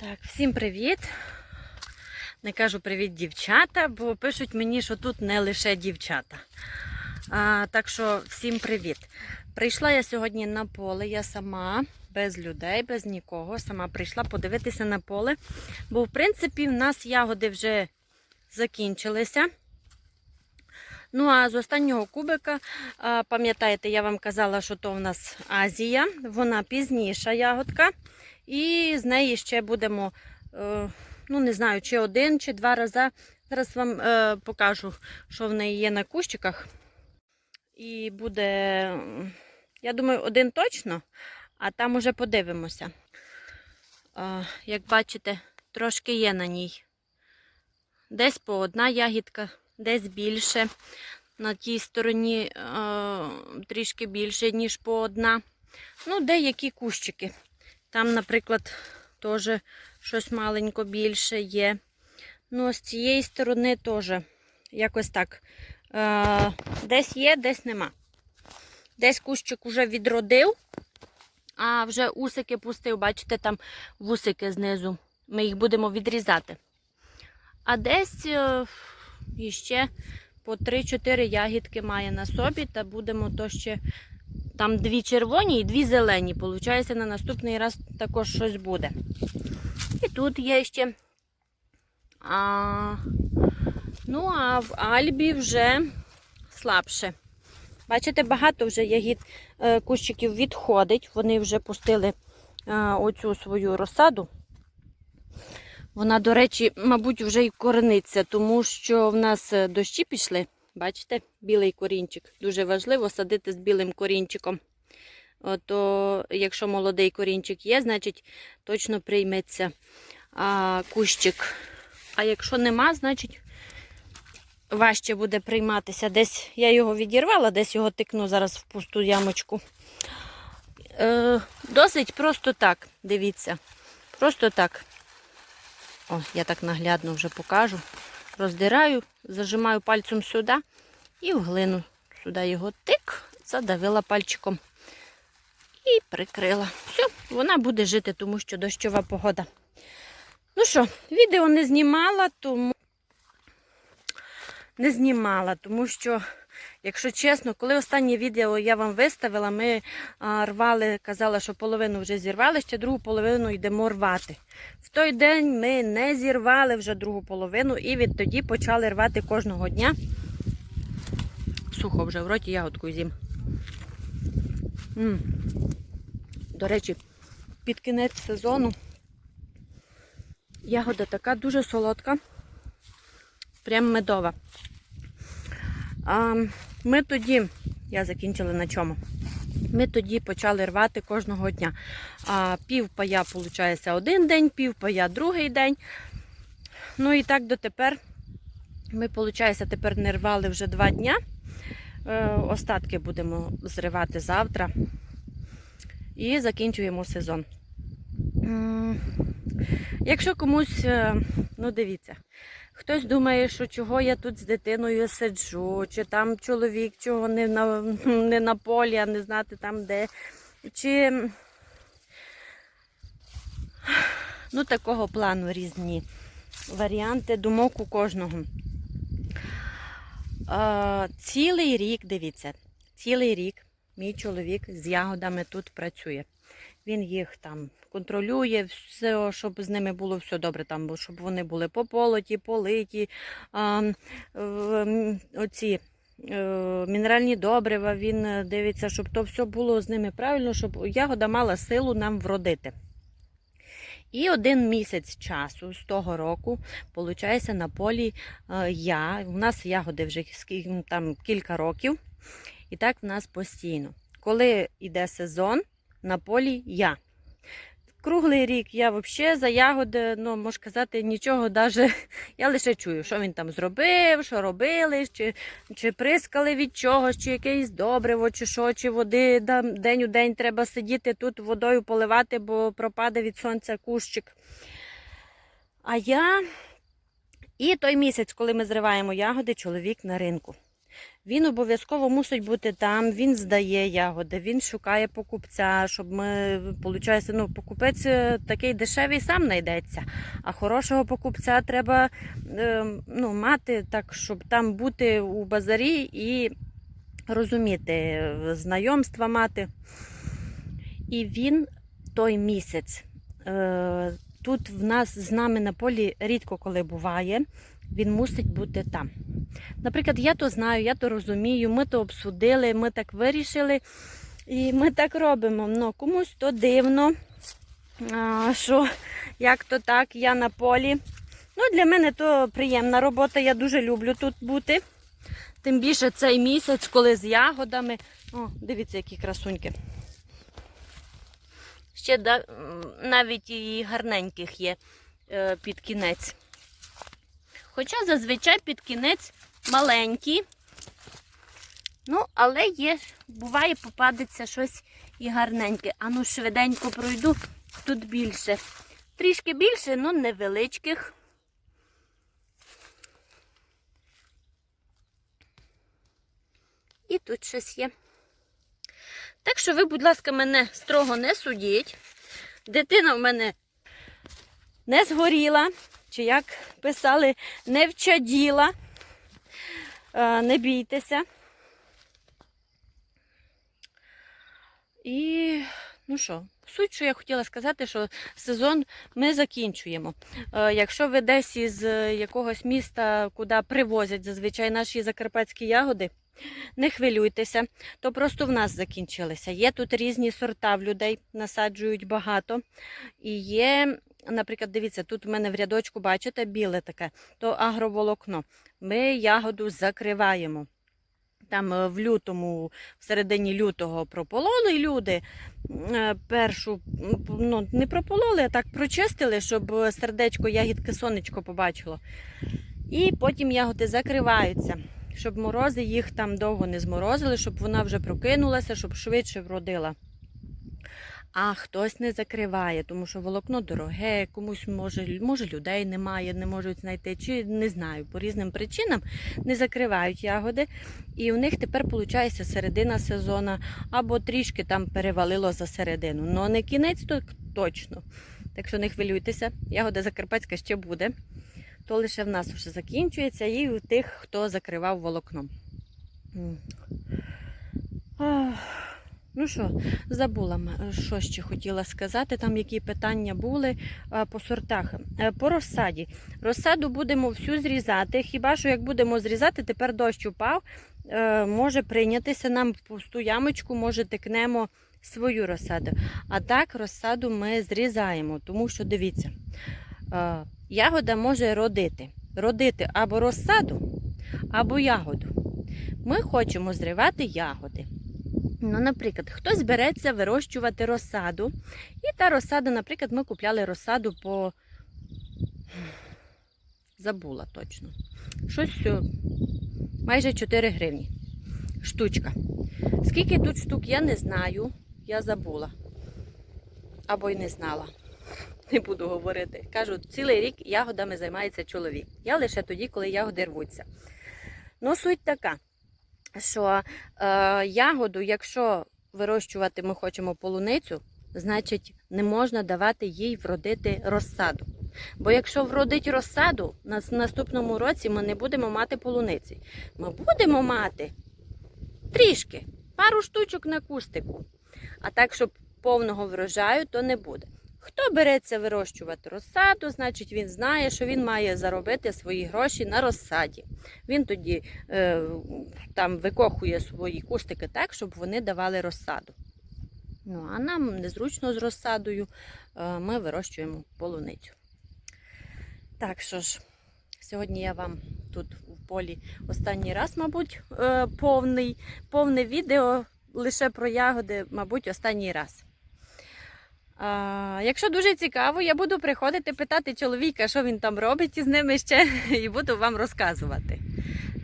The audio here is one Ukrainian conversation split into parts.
Так, всім привіт. Не кажу привіт, дівчата, бо пишуть мені, що тут не лише дівчата. А, так що всім привіт. Прийшла я сьогодні на поле, я сама, без людей, без нікого. Сама прийшла подивитися на поле. Бо, в принципі, в нас ягоди вже закінчилися. Ну, а з останнього кубика, пам'ятаєте, я вам казала, що то в нас Азія, вона пізніша ягодка. І з неї ще будемо, е, ну не знаю, чи один, чи два рази. Зараз вам е, покажу, що в неї є на кущиках. І буде, я думаю, один точно, а там уже подивимося. Е, Як бачите, трошки є на ній. Десь по одна ягідка, десь більше. На тій стороні трішки більше, ніж по одна. Ну, деякі кущики. Там, наприклад, теж щось маленько більше є. Ну, з цієї сторони теж якось так. Е, десь є, десь нема. Десь кущик уже відродив, а вже усики пустив. Бачите, там вусики знизу. Ми їх будемо відрізати. А десь е, іще по 3-4 ягідки має на собі, та будемо то ще там дві червоні і дві зелені. Получається, на наступний раз також щось буде. І тут є ще. А, ну, а в Альбі вже слабше. Бачите, багато вже ягід е, кущиків відходить. Вони вже пустили е, оцю свою розсаду. Вона, до речі, мабуть, вже й корениться, тому що в нас е, дощі пішли. Бачите, білий корінчик. Дуже важливо садити з білим корінчиком. То, якщо молодий корінчик є, значить точно прийметься а, кущик. А якщо нема, значить важче буде прийматися. Десь я його відірвала, десь його тикну зараз в пусту ямочку. Е, досить просто так, дивіться. Просто так. О, я так наглядно вже покажу. Роздираю, зажимаю пальцем сюди і в глину. Сюди його тик, задавила пальчиком і прикрила. Все, вона буде жити, тому що дощова погода. Ну що, відео не знімала, тому не знімала, тому що, якщо чесно, коли останнє відео я вам виставила, ми рвали, казала, що половину вже зірвали, ще другу половину йдемо рвати. В той день ми не зірвали вже другу половину і відтоді почали рвати кожного дня. Сухо вже в роті ягодку з'їм. До речі, під кінець сезону ягода така дуже солодка, прям медова. А, ми тоді, я закінчила на чому. Ми тоді почали рвати кожного дня. А, пів пая, виходить, один день, пів пая другий день. Ну і так дотепер. Ми, виходить, тепер не рвали вже два дня. Е, Остатки будемо зривати завтра. І закінчуємо сезон. Якщо комусь, е, ну дивіться, хтось думає, що чого я тут з дитиною сиджу, чи там чоловік чого не на, не на полі, а не знати там де. Чи ну, такого плану різні варіанти думок у кожного. А, цілий рік, дивіться, цілий рік мій чоловік з ягодами тут працює. Він їх там контролює, все, щоб з ними було все добре, там, щоб вони були пополоті, политі, а, оці е, мінеральні добрива. Він е, дивиться, щоб то все було з ними правильно, щоб ягода мала силу нам вродити. І один місяць часу з того року, виходить, на полі е, я. У нас ягоди вже там кілька років. І так в нас постійно. Коли йде сезон, на полі я. Круглий рік я взагалі за ягоди, ну, можу сказати, нічого даже. Я лише чую, що він там зробив, що робили, чи, чи прискали від чогось, чи якесь добриво, чи що, чи води да, день у день треба сидіти тут водою поливати, бо пропаде від сонця кущик. А я. І той місяць, коли ми зриваємо ягоди, чоловік на ринку. Він обов'язково мусить бути там, він здає ягоди, він шукає покупця, щоб ми, виходить, ну, покупець е, такий дешевий сам знайдеться. А хорошого покупця треба е, ну, мати так, щоб там бути у базарі і розуміти, е, знайомства мати. І він той місяць. Тут в нас з нами на полі рідко коли буває, він мусить бути там. Наприклад, я то знаю, я то розумію, ми то обсудили, ми так вирішили, і ми так робимо. Ну, комусь то дивно, що як то так, я на полі. Ну, для мене то приємна робота, я дуже люблю тут бути. Тим більше цей місяць, коли з ягодами. О, дивіться, які красуньки. Ще навіть і гарненьких є е, під кінець. Хоча зазвичай під кінець маленькі. Ну, але є, буває, попадеться щось і гарненьке. Ану, швиденько пройду, тут більше. Трішки більше, ну невеличких. І тут щось є. Так що ви, будь ласка, мене строго не судіть. Дитина в мене не згоріла, чи як писали, не вчаділа. Е, Не бійтеся. І, ну що, суть, що я хотіла сказати, що сезон ми закінчуємо. Е, Якщо ви десь із е, якогось міста, куди привозять зазвичай наші закарпатські ягоди, не хвилюйтеся, то просто в нас закінчилися. Є тут різні сорта в людей, насаджують багато. І є, наприклад, дивіться, тут в мене в рядочку, бачите, біле таке, то агроволокно. Ми ягоду закриваємо. Там е, в лютому, в середині лютого пропололи люди. е, Першу, ну, не пропололи, а так прочистили, щоб сердечко, ягідки, сонечко побачило. І потім ягоди закриваються, щоб морози їх там довго не зморозили, щоб вона вже прокинулася, щоб швидше вродила. А хтось не закриває, тому що волокно дороге, комусь може, може людей немає, не можуть знайти, чи не знаю, по різним причинам не закривають ягоди. І у них тепер виходить середина сезону, або трішки там перевалило за середину. Ну не кінець то точно. Так що не хвилюйтеся, ягода закарпатська ще буде. То лише в нас вже закінчується, і у тих, хто закривав волокно. М. Ах. Ну що, забула, що ще хотіла сказати, там які питання були по сортах. Е, По розсаді. Розсаду будемо всю зрізати. Хіба що як будемо зрізати, тепер дощ упав, е, може прийнятися нам в пусту ямочку, може тикнемо свою розсаду. А так розсаду ми зрізаємо, тому що дивіться, е, ягода може родити. Родити або розсаду, або ягоду. Ми хочемо зривати ягоди. Ну, наприклад, хтось береться вирощувати розсаду. І та розсада, наприклад, ми купляли розсаду по. Забула точно. Щось майже 4 гривні. Штучка. Скільки тут штук, я не знаю. Я забула. Або й не знала. Не буду говорити. Кажу, цілий рік ягодами займається чоловік. Я лише тоді, коли ягоди рвуться. Ну, суть така що е, ягоду, якщо вирощувати ми хочемо полуницю, значить не можна давати їй вродити розсаду. Бо якщо вродить розсаду, на наступному році ми не будемо мати полуниці. Ми будемо мати трішки, пару штучок на кустику. А так, щоб повного врожаю, то не буде. Хто береться вирощувати розсаду, значить він знає, що він має заробити свої гроші на розсаді. Він тоді е, там викохує свої кустики так, щоб вони давали розсаду. Ну, а нам незручно з розсадою, е, ми вирощуємо полуницю. Так що ж, сьогодні я вам тут в полі останній раз, мабуть, е, повний, повне відео лише про ягоди, мабуть, останній раз. А, якщо дуже цікаво, я буду приходити питати чоловіка, що він там робить із ними ще, і буду вам розказувати.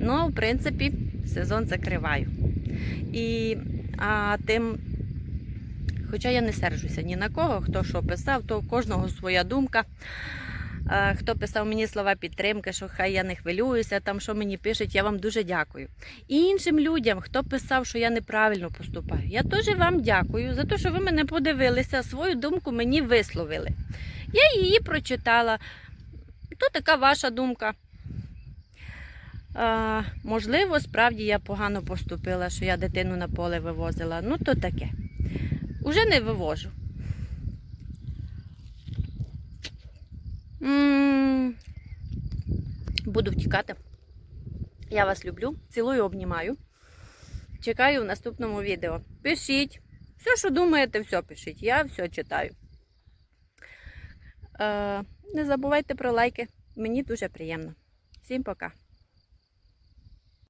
Ну, в принципі, сезон закриваю. І а, тим, хоча я не сержуся ні на кого, хто що писав, то у кожного своя думка. Е, хто писав мені слова підтримки, що хай я не хвилююся, там що мені пишуть, я вам дуже дякую. І іншим людям, хто писав, що я неправильно поступаю, я теж вам дякую за те, що ви мене подивилися, свою думку мені висловили. Я її прочитала. То така ваша думка. Е, можливо, справді я погано поступила, що я дитину на поле вивозила. Ну, то таке. Уже не вивожу. Буду втікати. Я вас люблю, цілую, обнімаю. Чекаю в наступному відео. Пишіть. Все, що думаєте, все пишіть. Я все читаю. Е, не забувайте про лайки. Мені дуже приємно. Всім пока.